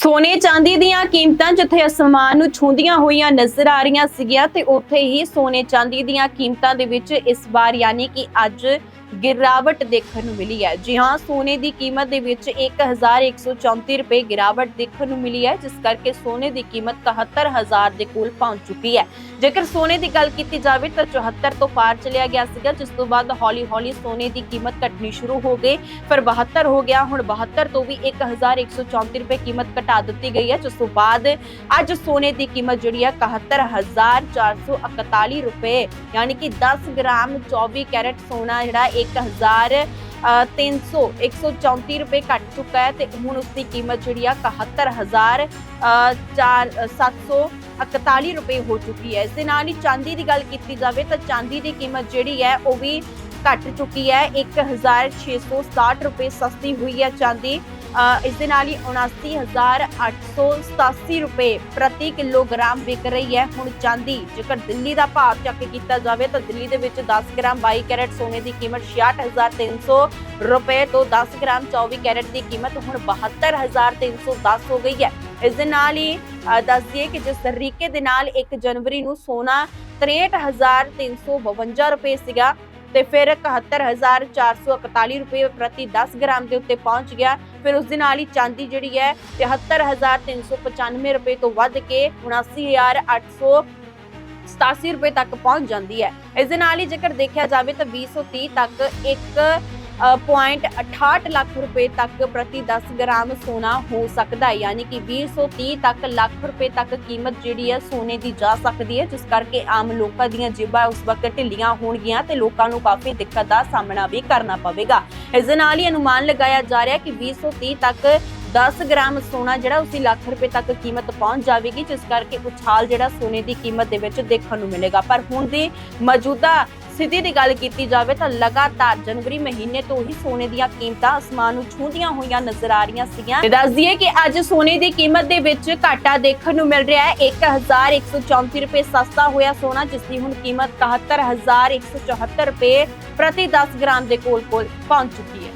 ਸੋਨੇ ਚਾਂਦੀ ਦੀਆਂ ਕੀਮਤਾਂ ਜਿੱਥੇ ਅਸਮਾਨ ਨੂੰ ਛੂੰਦੀਆਂ ਹੋਈਆਂ ਨਜ਼ਰ ਆ ਰਹੀਆਂ ਸੀਗੀਆਂ ਤੇ ਉੱਥੇ ਹੀ ਸੋਨੇ ਚਾਂਦੀ ਦੀਆਂ ਕੀਮਤਾਂ ਦੇ ਵਿੱਚ ਇਸ ਵਾਰ ਯਾਨੀ ਕਿ ਅੱਜ ਗਿਰਾਵਟ ਦੇਖਣ ਨੂੰ ਮਿਲੀ ਹੈ। ਜੀ ਹਾਂ, ਸੋਨੇ ਦੀ ਕੀਮਤ ਦੇ ਵਿੱਚ 1134 ਰੁਪਏ ਗਿਰਾਵਟ ਦੇਖਣ ਨੂੰ ਮਿਲੀ ਹੈ, ਜਿਸ ਕਰਕੇ ਸੋਨੇ ਦੀ ਕੀਮਤ 71000 ਦੇ ਕੋਲ ਪਹੁੰਚ ਚੁੱਕੀ ਹੈ। ਜੇਕਰ ਸੋਨੇ ਦੀ ਗੱਲ ਕੀਤੀ ਜਾਵੇ ਤਾਂ 74 ਤੋਂ ਪਾਰ ਚਲਿਆ ਗਿਆ ਸੀਗਾ, ਜਿਸ ਤੋਂ ਬਾਅਦ ਹੌਲੀ-ਹੌਲੀ ਸੋਨੇ ਦੀ ਕੀਮਤ ਘਟਣੀ ਸ਼ੁਰੂ ਹੋ ਗਈ, ਫਿਰ 72 ਹੋ ਗਿਆ। ਹੁਣ 72 ਤੋਂ ਵੀ 1134 ਰੁਪਏ ਕੀਮਤ ਘਟਾ ਦਿੱਤੀ ਗਈ ਹੈ, ਜਿਸ ਤੋਂ ਬਾਅਦ ਅੱਜ ਸੋਨੇ ਦੀ ਕੀਮਤ ਜਿਹੜੀ ਹੈ 71441 ਰੁਪਏ, ਯਾਨੀ ਕਿ 10 ਗ੍ਰਾਮ 24 ਕੈਰਟ ਸੋਨਾ ਜਿਹੜਾ 1000 ਅ, 300 134 ਰੁਪਏ ਘਟ ਚੁੱਕਾ ਹੈ ਤੇ ਹੁਣ ਉਸ ਦੀ ਕੀਮਤ ਜਿਹੜੀ ਆ 71000 4 741 ਰੁਪਏ ਹੋ ਚੁੱਕੀ ਹੈ। ਇਸ ਦੇ ਨਾਲ ਹੀ ਚਾਂਦੀ ਦੀ ਗੱਲ ਕੀਤੀ ਜਾਵੇ ਤਾਂ ਚਾਂਦੀ ਦੀ ਕੀਮਤ ਜਿਹੜੀ ਹੈ ਉਹ ਵੀ ਘਟ ਚੁੱਕੀ ਹੈ। 1660 ਰੁਪਏ ਸਸਤੀ ਹੋਈ ਹੈ ਚਾਂਦੀ। ਇਸ ਦੇ ਨਾਲ ਹੀ 79887 ਰੁਪਏ ਪ੍ਰਤੀ ਕਿਲੋਗ੍ਰਾਮ ਵਿਕ ਰਹੀ ਹੈ। ਹੁਣ ਚਾਂਦੀ ਜੇਕਰ ਦਿੱਲੀ ਦਾ ਭਾਅ ਚੱਕ ਕੀਤਾ ਜਾਵੇ ਤਾਂ ਦਿੱਲੀ ਦੇ ਵਿੱਚ 10 ਗ੍ਰਾਮ 22 ਕੈਰਟ ਸੋਨੇ ਦੀ ਕੀਮਤ 66300 ਰੁਪਏ ਤੋਂ 10 ਗ੍ਰਾਮ 24 ਕੈਰਟ ਦੀ ਕੀਮਤ ਹੁਣ 72310 ਹੋ ਗਈ ਹੈ। ਇਸ ਦੇ ਨਾਲ ਹੀ ਅ, ਦੱਸ ਦਈਏ ਕਿ ਜਿਸ ਤਰੀਕੇ ਦੇ ਨਾਲ 1 ਜਨਵਰੀ ਨੂੰ ਸੋਨਾ 63352 ਰੁਪਏ ਸੀਗਾ ਤੇ ਫਿਰ 71441 ਰੁਪਏ ਪ੍ਰਤੀ 10 ਗ੍ਰਾਮ ਦੇ ਉੱਤੇ ਪਹੁੰਚ ਗਿਆ। ਫਿਰ ਉਸ ਦੇ ਨਾਲ ਹੀ ਚਾਂਦੀ ਜਿਹੜੀ ਹੈ 73395 ਰੁਪਏ ਤੋਂ ਵੱਧ ਕੇ 79887 ਰੁਪਏ ਤੱਕ ਪਹੁੰਚ ਜਾਂਦੀ ਹੈ। ਇਸ ਦੇ ਨਾਲ ਹੀ ਜੇਕਰ ਦੇਖਿਆ ਜਾਵੇ ਤਾਂ 2030 ਤੱਕ ਇੱਕ ਅ, ਪੁਆਇੰਟ 68 ਲੱਖ ਰੁਪਏ ਤੱਕ ਪ੍ਰਤੀ 10 ਗ੍ਰਾਮ ਸੋਨਾ ਹੋ ਸਕਦਾ ਹੈ। ਯਾਨੀ ਕਿ 2030 ਤੱਕ ਲੱਖ ਰੁਪਏ ਤੱਕ ਕੀਮਤ ਜਿਹੜੀ ਹੈ ਸੋਨੇ ਦੀ ਜਾ ਸਕਦੀ ਹੈ ਜਿਸ ਕਰਕੇ ਆਮ ਲੋਕਾਂ ਦੀਆਂ ਜੇਬਾਂ ਉਸ ਵਕਤ ਢਿੱਲੀਆਂ ਹੋਣਗੀਆਂ ਤੇ ਲੋਕਾਂ ਨੂੰ ਕਾਫੀ ਦਿੱਕਤ ਦਾ ਸਾਹਮਣਾ ਵੀ ਕਰਨਾ ਪਵੇਗਾ। ਇਸ ਦੇ ਨਾਲ ਹੀ ਅਨੁਮਾਨ ਲਗਾਇਆ ਜਾ ਰਿਹਾ ਹੈ ਕਿ 2030 ਤੱਕ 10 ਗ੍ਰਾਮ ਸੋਨਾ ਜਿਹੜਾ ਉਸੇ ਲੱਖ ਰੁਪਏ ਤੱਕ ਕੀਮਤ ਪਹੁੰਚ ਜਾਵੇਗੀ, ਜਿਸ ਕਰਕੇ ਉਛਾਲ ਜਿਹੜਾ ਸੋਨੇ ਦੀ ਕੀਮਤ ਦੇ ਵਿੱਚ ਦੇਖਣ ਨੂੰ ਮਿਲੇਗਾ। ਪਰ ਹੁਣ ਦੀ ਮੌਜੂਦਾ ਸਥਿਤੀ ਦੀ ਗੱਲ ਕੀਤੀ ਜਾਵੇ ਤਾਂ ਲਗਾਤਾਰ ਜਨਵਰੀ ਮਹੀਨੇ ਤੋਂ ਹੀ ਸੋਨੇ ਦੀਆਂ ਕੀਮਤਾਂ ਅਸਮਾਨ ਨੂੰ ਛੂੰਦੀਆਂ ਹੋਈਆਂ ਨਜ਼ਰ ਆ ਰਹੀਆਂ ਸੀਗੀਆਂ। ਤੇ ਦੱਸ ਦਈਏ ਕਿ ਅੱਜ ਸੋਨੇ ਦੀ ਕੀਮਤ ਦੇ ਵਿੱਚ ਘਾਟਾ ਦੇਖਣ ਨੂੰ ਮਿਲ ਰਿਹਾ ਹੈ। 1134 ਰੁਪਏ ਸਸਤਾ ਹੋਇਆ ਸੋਨਾ, ਜਿਸ ਦੀ ਹੁਣ ਕੀਮਤ 71174 ਰੁਪਏ ਪ੍ਰਤੀ 10 ਗ੍ਰਾਮ ਦੇ ਕੋਲ ਕੋਲ ਪਹੁੰਚ ਚੁੱਕੀ ਹੈ।